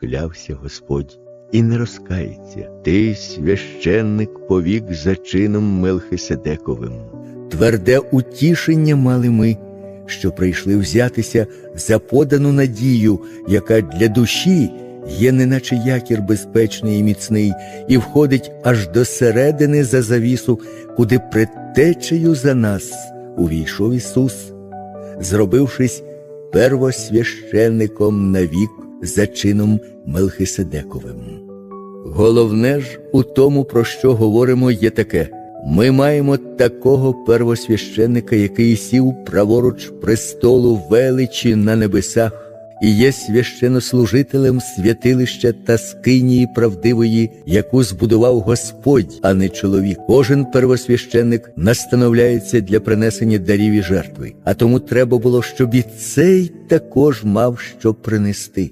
клявся Господь, і не розкається. Ти священник повік за чином Мелхиседековим. Тверде утішення мали ми, що прийшли взятися за подану надію, яка для душі є неначе якір безпечний і міцний, і входить аж до середини за завісу, куди предтечею за нас увійшов Ісус, зробившись первосвященником навік за чином Мелхиседековим. Головне ж у тому, про що говоримо, є таке. Ми маємо такого первосвященника, який сів праворуч престолу величі на небесах, і є священнослужителем святилища та скинії правдивої, яку збудував Господь, а не чоловік. Кожен первосвященник настановляється для принесення дарів і жертви, а тому треба було, щоб і цей також мав що принести.